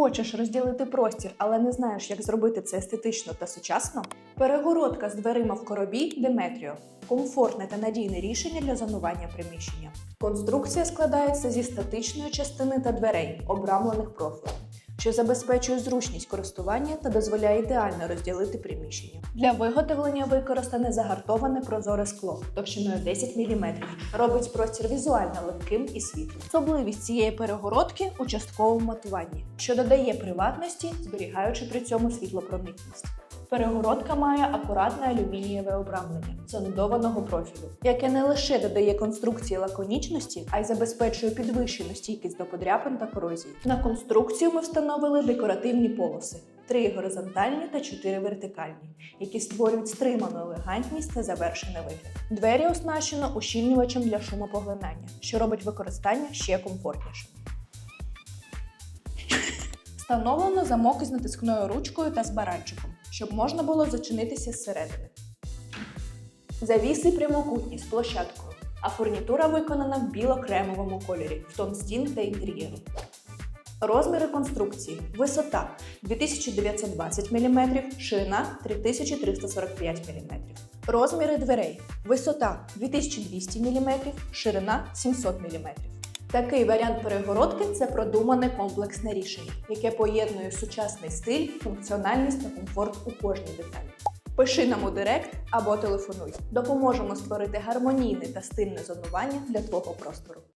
Хочеш розділити простір, але не знаєш, як зробити це естетично та сучасно? Перегородка з дверима в коробі Деметріо комфортне та надійне рішення для зонування приміщення. Конструкція складається зі статичної частини та дверей, обрамлених профілем, що забезпечує зручність користування та дозволяє ідеально розділити приміщення. Для виготовлення використане загартоване прозоре скло товщиною 10 мм. Робить простір візуально легким і світлим. Особливість цієї перегородки у частковому матуванні, що додає приватності, зберігаючи при цьому світлопроникність. Перегородка має акуратне алюмінієве обрамлення зондованого профілю, яке не лише додає конструкції лаконічності, а й забезпечує підвищену стійкість до подряпин та корозії. На конструкцію ми встановили декоративні полоси. Три горизонтальні та чотири вертикальні, які створюють стриману елегантність та завершений вигляд. Двері оснащено ущільнювачем для шумопоглинання, що робить використання ще комфортнішим. Встановлено замок із натискною ручкою та з баранчиком, щоб можна було зачинитися зсередини. Завіси прямокутні з площадкою, а фурнітура виконана в біло-кремовому кольорі, в тон стін та інтер'єру. Розміри конструкції: висота 2920 мм, ширина 3345 мм. Розміри дверей: висота 2200 мм, ширина 700 мм. Такий варіант перегородки це продумане комплексне рішення, яке поєднує сучасний стиль, функціональність та комфорт у кожній деталі. Пиши нам у директ або телефонуй. Допоможемо створити гармонійне та стильне зонування для твого простору.